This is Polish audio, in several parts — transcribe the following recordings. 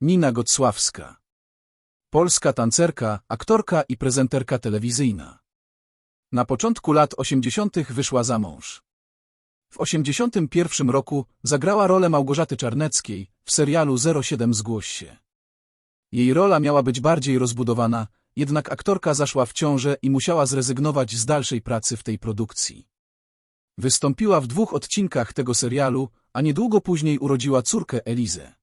Nina Gocławska. Polska tancerka, aktorka i prezenterka telewizyjna. Na początku lat 80. wyszła za mąż. W 81 roku zagrała rolę Małgorzaty Czarneckiej w serialu 07 Zgłoś się. Jej rola miała być bardziej rozbudowana, jednak aktorka zaszła w ciążę i musiała zrezygnować z dalszej pracy w tej produkcji. Wystąpiła w dwóch odcinkach tego serialu, a niedługo później urodziła córkę Elizę.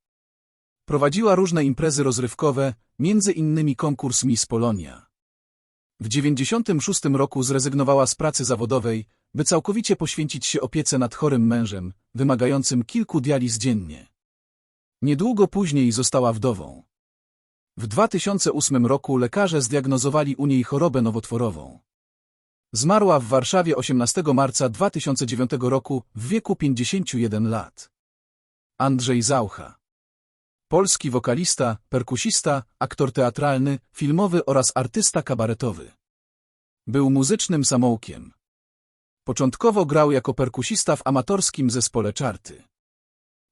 Prowadziła różne imprezy rozrywkowe, między innymi konkurs Miss Polonia. W 96 roku zrezygnowała z pracy zawodowej, by całkowicie poświęcić się opiece nad chorym mężem, wymagającym kilku dializ dziennie. Niedługo później została wdową. W 2008 roku lekarze zdiagnozowali u niej chorobę nowotworową. Zmarła w Warszawie 18 marca 2009 roku w wieku 51 lat. Andrzej Zaucha Polski wokalista, perkusista, aktor teatralny, filmowy oraz artysta kabaretowy. Był muzycznym samoukiem. Początkowo grał jako perkusista w amatorskim zespole Czarty.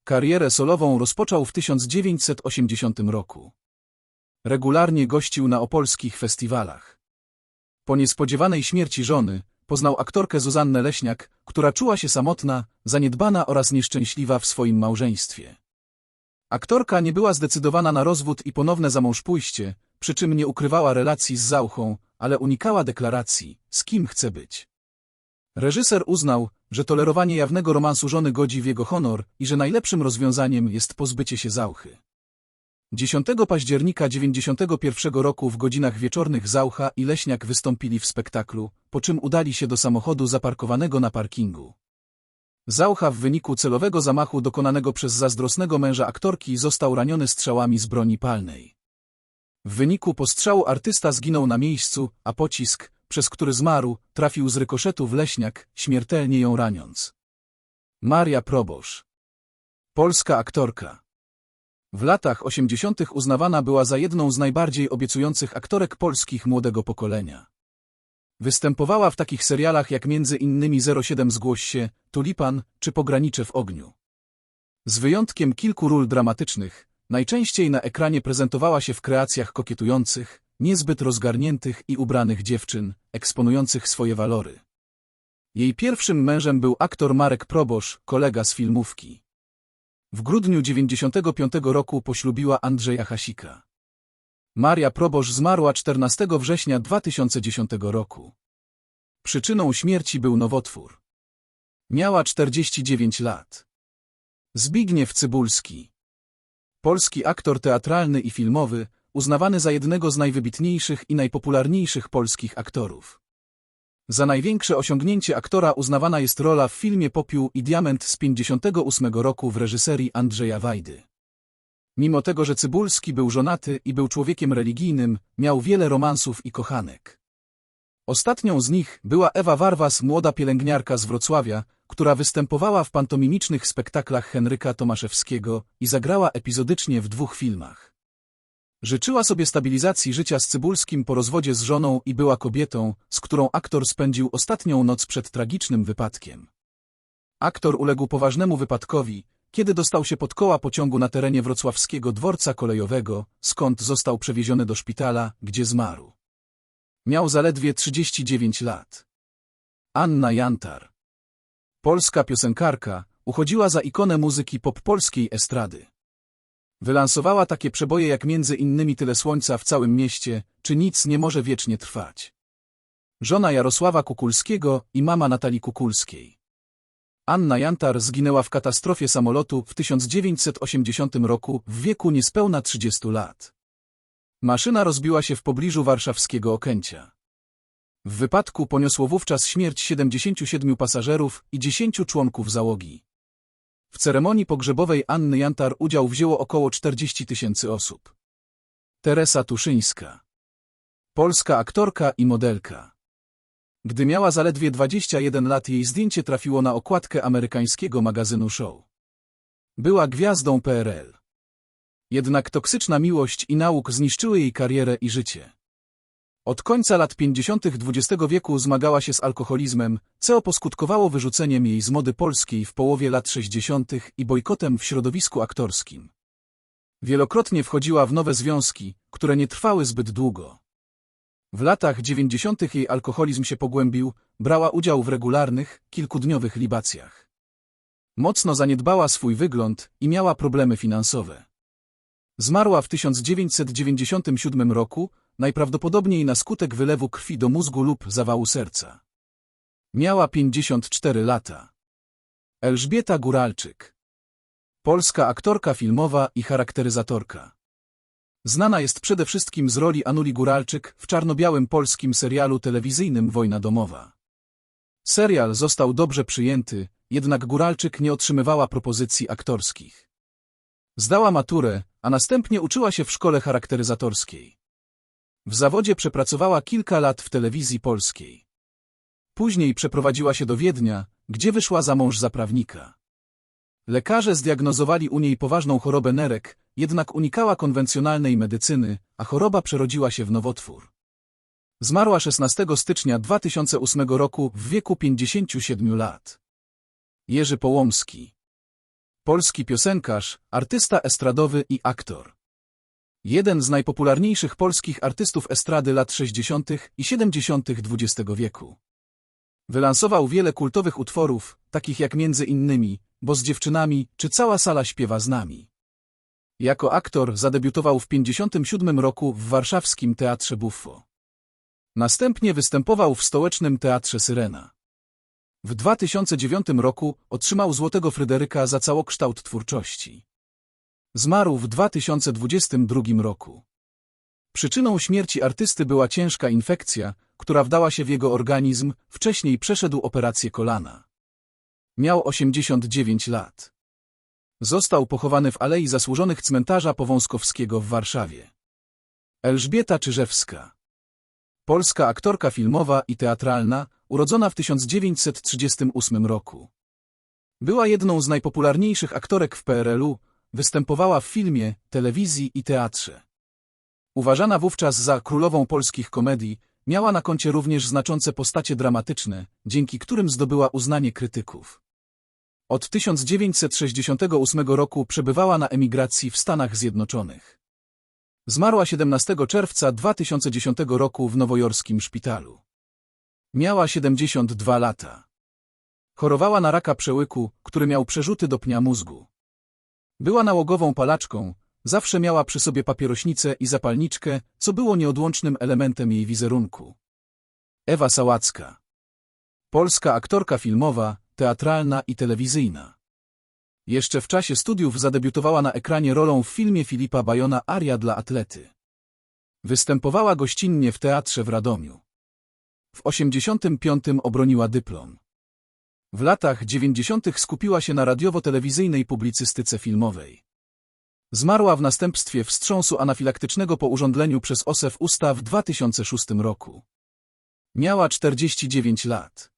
Karierę solową rozpoczął w 1980 roku. Regularnie gościł na opolskich festiwalach. Po niespodziewanej śmierci żony poznał aktorkę Zuzannę Leśniak, która czuła się samotna, zaniedbana oraz nieszczęśliwa w swoim małżeństwie. Aktorka nie była zdecydowana na rozwód i ponowne zamążpójście, przy czym nie ukrywała relacji z Zauchą, ale unikała deklaracji, z kim chce być. Reżyser uznał, że tolerowanie jawnego romansu żony godzi w jego honor i że najlepszym rozwiązaniem jest pozbycie się Zauchy. 10 października 1991 roku w godzinach wieczornych Zaucha i Leśniak wystąpili w spektaklu, po czym udali się do samochodu zaparkowanego na parkingu. Zaucha w wyniku celowego zamachu dokonanego przez zazdrosnego męża aktorki został raniony strzałami z broni palnej. W wyniku postrzału artysta zginął na miejscu, a pocisk, przez który zmarł, trafił z rykoszetu w leśniak, śmiertelnie ją raniąc. Maria Probosz Polska aktorka W latach osiemdziesiątych uznawana była za jedną z najbardziej obiecujących aktorek polskich młodego pokolenia. Występowała w takich serialach jak innymi 07 Zgłoś się, Tulipan czy Pogranicze w ogniu. Z wyjątkiem kilku ról dramatycznych, najczęściej na ekranie prezentowała się w kreacjach kokietujących, niezbyt rozgarniętych i ubranych dziewczyn, eksponujących swoje walory. Jej pierwszym mężem był aktor Marek Probosz, kolega z filmówki. W grudniu 95 roku poślubiła Andrzeja Hasika. Maria Probosz zmarła 14 września 2010 roku. Przyczyną śmierci był nowotwór. Miała 49 lat. Zbigniew Cybulski Polski aktor teatralny i filmowy, uznawany za jednego z najwybitniejszych i najpopularniejszych polskich aktorów. Za największe osiągnięcie aktora uznawana jest rola w filmie Popiół i Diament z 58 roku w reżyserii Andrzeja Wajdy. Mimo tego, że Cybulski był żonaty i był człowiekiem religijnym, miał wiele romansów i kochanek. Ostatnią z nich była Ewa Warwas, młoda pielęgniarka z Wrocławia, która występowała w pantomimicznych spektaklach Henryka Tomaszewskiego i zagrała epizodycznie w dwóch filmach. Życzyła sobie stabilizacji życia z Cybulskim po rozwodzie z żoną i była kobietą, z którą aktor spędził ostatnią noc przed tragicznym wypadkiem. Aktor uległ poważnemu wypadkowi, kiedy dostał się pod koła pociągu na terenie wrocławskiego dworca kolejowego, skąd został przewieziony do szpitala, gdzie zmarł. Miał zaledwie 39 lat. Anna Jantar. Polska piosenkarka, uchodziła za ikonę muzyki pop polskiej estrady. Wylansowała takie przeboje jak między innymi Tyle Słońca w całym mieście, czy Nic nie może wiecznie trwać. Żona Jarosława Kukulskiego i mama Natalii Kukulskiej. Anna Jantar zginęła w katastrofie samolotu w 1980 roku w wieku niespełna 30 lat. Maszyna rozbiła się w pobliżu warszawskiego Okęcia. W wypadku poniosło wówczas śmierć 77 pasażerów i 10 członków załogi. W ceremonii pogrzebowej Anny Jantar udział wzięło około 40 tysięcy osób. Teresa Tuszyńska Polska aktorka i modelka gdy miała zaledwie 21 lat, jej zdjęcie trafiło na okładkę amerykańskiego magazynu Show. Była gwiazdą PRL. Jednak toksyczna miłość i nauk zniszczyły jej karierę i życie. Od końca lat 50. XX wieku zmagała się z alkoholizmem, co poskutkowało wyrzuceniem jej z mody polskiej w połowie lat 60. i bojkotem w środowisku aktorskim. Wielokrotnie wchodziła w nowe związki, które nie trwały zbyt długo. W latach dziewięćdziesiątych jej alkoholizm się pogłębił, brała udział w regularnych, kilkudniowych libacjach. Mocno zaniedbała swój wygląd i miała problemy finansowe. Zmarła w 1997 roku, najprawdopodobniej na skutek wylewu krwi do mózgu lub zawału serca. Miała 54 lata. Elżbieta Góralczyk. Polska aktorka filmowa i charakteryzatorka. Znana jest przede wszystkim z roli Anuli Góralczyk w czarno-białym polskim serialu telewizyjnym Wojna domowa. Serial został dobrze przyjęty, jednak Góralczyk nie otrzymywała propozycji aktorskich. Zdała maturę, a następnie uczyła się w szkole charakteryzatorskiej. W zawodzie przepracowała kilka lat w telewizji polskiej. Później przeprowadziła się do Wiednia, gdzie wyszła za mąż za prawnika. Lekarze zdiagnozowali u niej poważną chorobę nerek, jednak unikała konwencjonalnej medycyny, a choroba przerodziła się w nowotwór. Zmarła 16 stycznia 2008 roku w wieku 57 lat. Jerzy Połomski. Polski piosenkarz, artysta estradowy i aktor. Jeden z najpopularniejszych polskich artystów estrady lat 60. i 70. XX wieku. Wylansował wiele kultowych utworów, takich jak między innymi Bo z dziewczynami czy Cała sala śpiewa z nami. Jako aktor zadebiutował w 57 roku w warszawskim Teatrze Buffo. Następnie występował w stołecznym Teatrze Syrena. W 2009 roku otrzymał Złotego Fryderyka za całokształt twórczości. Zmarł w 2022 roku. Przyczyną śmierci artysty była ciężka infekcja, która wdała się w jego organizm, wcześniej przeszedł operację kolana. Miał 89 lat. Został pochowany w Alei Zasłużonych Cmentarza Powązkowskiego w Warszawie. Elżbieta Czyżewska. Polska aktorka filmowa i teatralna, urodzona w 1938 roku. Była jedną z najpopularniejszych aktorek w PRL-u, występowała w filmie, telewizji i teatrze. Uważana wówczas za królową polskich komedii, miała na koncie również znaczące postacie dramatyczne, dzięki którym zdobyła uznanie krytyków. Od 1968 roku przebywała na emigracji w Stanach Zjednoczonych. Zmarła 17 czerwca 2010 roku w nowojorskim szpitalu. Miała 72 lata. Chorowała na raka przełyku, który miał przerzuty do pnia mózgu. Była nałogową palaczką, zawsze miała przy sobie papierośnicę i zapalniczkę, co było nieodłącznym elementem jej wizerunku. Ewa Sałacka. Polska aktorka filmowa, teatralna i telewizyjna. Jeszcze w czasie studiów zadebiutowała na ekranie rolą w filmie Filipa Bajona Aria dla atlety. Występowała gościnnie w teatrze w Radomiu. W 85 obroniła dyplom. W latach 90. skupiła się na radiowo-telewizyjnej publicystyce filmowej. Zmarła w następstwie wstrząsu anafilaktycznego po urządleniu przez OSEF usta w 2006 roku. Miała 49 lat.